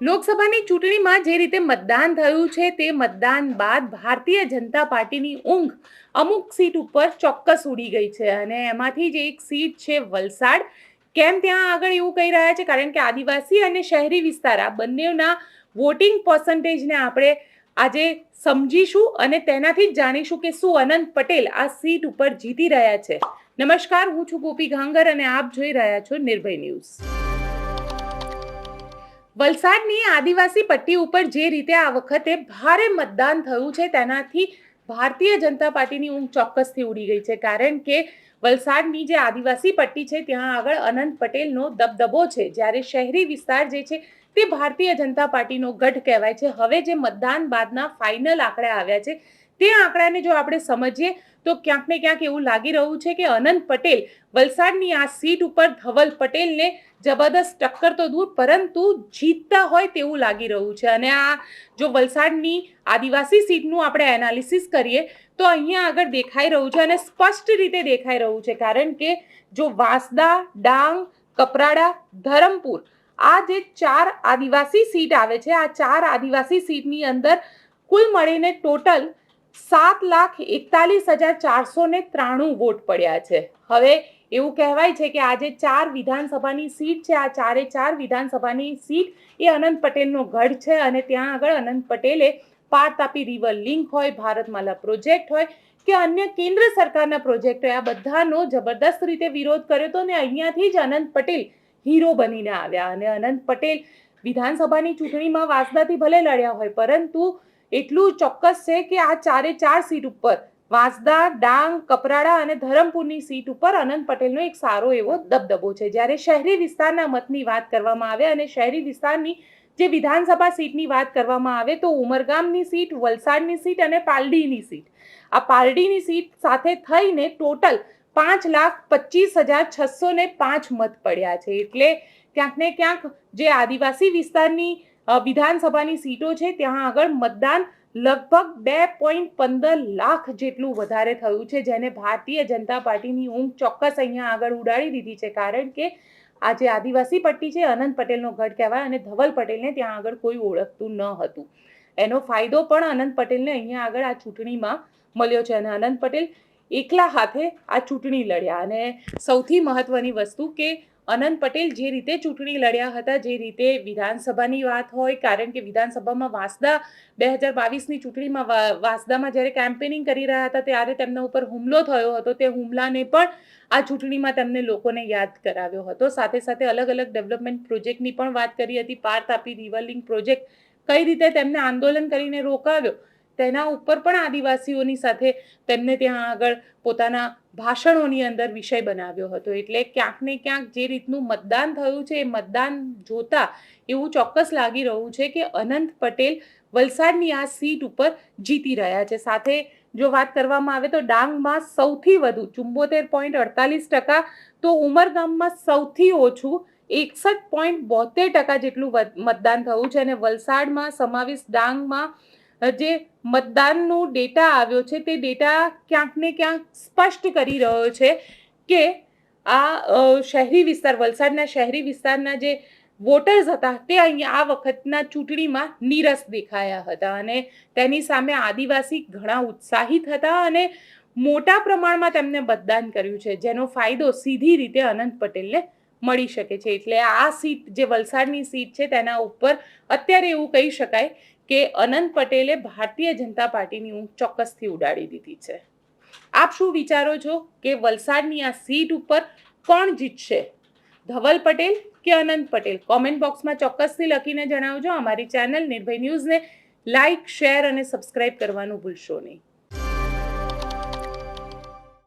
લોકસભાની ચૂંટણીમાં જે રીતે મતદાન થયું છે તે મતદાન બાદ ભારતીય જનતા પાર્ટીની ઊંઘ અમુક સીટ ઉપર ચોક્કસ ઉડી ગઈ છે અને એમાંથી જ એક સીટ છે વલસાડ. કેમ ત્યાં આગળ એવું કહી રહ્યા છે? કારણ કે આદિવાસી અને શહેરી વિસ્તાર આ બંનેના વોટિંગ પર્સન્ટેજને આપણે આજે સમજીશું અને તેનાથી જ જાણીશું કે શું અનંત પટેલ આ સીટ ઉપર જીતી રહ્યા છે. નમસ્કાર, હું છું ગોપી ઘાંગર અને આપ જોઈ રહ્યા છો નિર્ભય ન્યૂઝ. વલસાડની આદિવાસી પટ્ટી ઉપર જે રીતે આ વખતે ભારે મતદાન થયું છે, તેનાથી ભારતીય જનતા પાર્ટીની ઊંઘ ચોક્કસથી ઉડી ગઈ છે. કારણ કે વલસાડની જે આદિવાસી પટ્ટી છે, ત્યાં આગળ અનંત પટેલનો દબદબો છે. જ્યારે શહેરી વિસ્તાર જે છે, તે ભારતીય જનતા પાર્ટીનો ગઢ કહેવાય છે. હવે જે મતદાન બાદના ફાઇનલ આંકડા આવ્યા છે તે આંકડાને જો આપણે સમજીએ, તો ક્યાંક ને ક્યાંક એવું લાગી રહ્યું છે કે અનંત પટેલ, વલસાડની આ સીટ ઉપર ધવલ પટેલને જબરદસ્ત ટક્કર તો દૂર, પરંતુ જીતતા હોય તેવું લાગી રહ્યું છે. અને આ જો વલસાડની આદિવાસી સીટનું આપણે એનાલિસિસ કરીએ, તો અહીંયા આગળ દેખાઈ રહ્યું છે અને સ્પષ્ટ રીતે દેખાઈ રહ્યું છે. કારણ કે જો વાંસદા, ડાંગ, કપરાડા, ધરમપુર આ જે ચાર આદિવાસી સીટ આવે છે, આ ચાર આદિવાસી સીટની અંદર કુલ મળીને ટોટલ સાત લાખ એકતાલીસ હજાર ચારસો ને ત્રાણું વોટ પડ્યા છે. હવે એવું કહેવાય છે કે આજે ચાર વિધાનસભાની સીટ છે, આ ચારે ચાર વિધાનસભાની સીટ એ અનંત પટેલનો ગઢ છે અને ત્યાં આગળ અનંત પટેલે પાર તાપી રિવર લિંક હોય, ભારતમાલા પ્રોજેક્ટ હોય કે અન્ય કેન્દ્ર સરકારના પ્રોજેક્ટ હોય, આ બધાનો જબરદસ્ત રીતે વિરોધ કર્યો હતો અને અહીંયાથી જ અનંત પટેલ હીરો બનીને આવ્યા. અને અનંત પટેલ વિધાનસભાની ચૂંટણીમાં વાસદાથી ભલે લડ્યા હોય, પરંતુ એટલું ચોક્કસ છે કે આ ચારે ચાર સીટ ઉપર વાંસદા ડાંગ, કપરાડા અને ધરમપુરની સીટ ઉપર અનંત પટેલનો એક સારો એવો દબદબો છે. જ્યારે શહેરી વિસ્તારના મતની વાત કરવામાં આવે અને શહેરી વિસ્તારની જે વિધાનસભા સીટની વાત કરવામાં આવે તો ઉમરગામની સીટ, વલસાડની સીટ અને પાલડીની સીટ. આ પાલડીની સીટ સાથે થઈને ટોટલ પાંચ લાખ પચીસ હજાર છસો ને પાંચ મત પડ્યા છે. એટલે ક્યાંક ને ક્યાંક જે આદિવાસી વિસ્તારની વિધાનસભાની સીટો છે, ત્યાં આગળ મતદાન લગભગ બે પોઈન્ટ પંદર લાખ જેટલું વધારે થયું છે, જેને ભારતીય જનતા પાર્ટીની ઊંઘ ચોક્કસ અહીંયા આગળ ઉડાડી દીધી છે, કારણ કે આ જે આદિવાસી પટ્ટી છે, અનંત પટેલનો ગઢ કહેવાય અને ધવલ પટેલને ત્યાં આગળ કોઈ ઓળખતું ન હતું. એનો ફાયદો પણ અનંત પટેલને અહીંયા આગળ આ ચૂંટણીમાં મળ્યો છે અને અનંત પટેલ એકલા હાથે આ ચૂંટણી લડ્યા. અને સૌથી મહત્વની વસ્તુ કે અનંત પટેલ જે રીતે ચૂંટણી લડ્યા હતા, જે રીતે વિધાનસભાની વાત હોય, કારણ કે વિધાનસભામાં વાંસદા બે હજાર બાવીસની ચૂંટણીમાં વાંસદામાં જ્યારે કેમ્પેનિંગ કરી રહ્યા હતા, ત્યારે તેમના ઉપર હુમલો થયો હતો. તે હુમલાને પણ આ ચૂંટણીમાં તેમને લોકોને યાદ કરાવ્યો હતો. સાથે સાથે અલગ અલગ ડેવલપમેન્ટ પ્રોજેક્ટની પણ વાત કરી હતી. પાર તાપી રિવર લિંક પ્રોજેક્ટ કઈ રીતે તેમને આંદોલન કરીને રોકાવ્યો? તેના ઉપર પણ આદિવાસીઓની સાથે તેમને ત્યાં આગળ પોતાના ભાષણોની અંદર વિષય બનાવ્યો હતો. એટલે ક્યાંક ને ક્યાંક જે રીતનું મતદાન થયું છે, એ મતદાન જોતા એવું ચોક્કસ લાગી રહ્યું છે કે અનંત પટેલ વલસાડની આ સીટ ઉપર જીતી રહ્યા છે. સાથે જો વાત કરવામાં આવે તો ડાંગમાં સૌથી વધુ ચુંબોતેર પોઈન્ટ અડતાલીસ ટકા, તો ઉમરગામમાં સૌથી ઓછું એકસઠ પોઈન્ટ બોતેર ટકા જેટલું મતદાન થયું છે. અને વલસાડમાં સમાવેશ ડાંગમાં જે મતદાનનો ડેટા આવ્યો છે, તે ડેટા ક્યાંક ને ક્યાંક સ્પષ્ટ કરી રહ્યો છે કે આ શહેરી વિસ્તાર, વલસાડના શહેરી વિસ્તારના જે વોટર્સ હતા, તે અહીંયા આ વખતના ચૂંટણીમાં નીરસ દેખાયા હતા અને તેની સામે આદિવાસી ઘણા ઉત્સાહિત હતા અને મોટા પ્રમાણમાં તેમને મતદાન કર્યું છે, જેનો ફાયદો સીધી રીતે અનંત પટેલને મળી શકે છે. એટલે આ સીટ, જે વલસાડની સીટ છે, તેના ઉપર અત્યારે એવું કહી શકાય કે અનંત પટેલે ભારતીય જનતા પાર્ટીની ઊંઘ ચોક્કસથી ઉડાડી દીધી છે. આપ શું વિચારો છો કે વલસાડની આ સીટ ઉપર કોણ જીતશે? ધવલ પટેલ કે અનંત પટેલ? કોમેન્ટ બોક્સમાં ચોક્કસથી લખીને જણાવજો. અમારી ચેનલ નિર્ભય ન્યૂઝને લાઇક શેર અને સબસ્ક્રાઇબ કરવાનું ભૂલશો નહીં.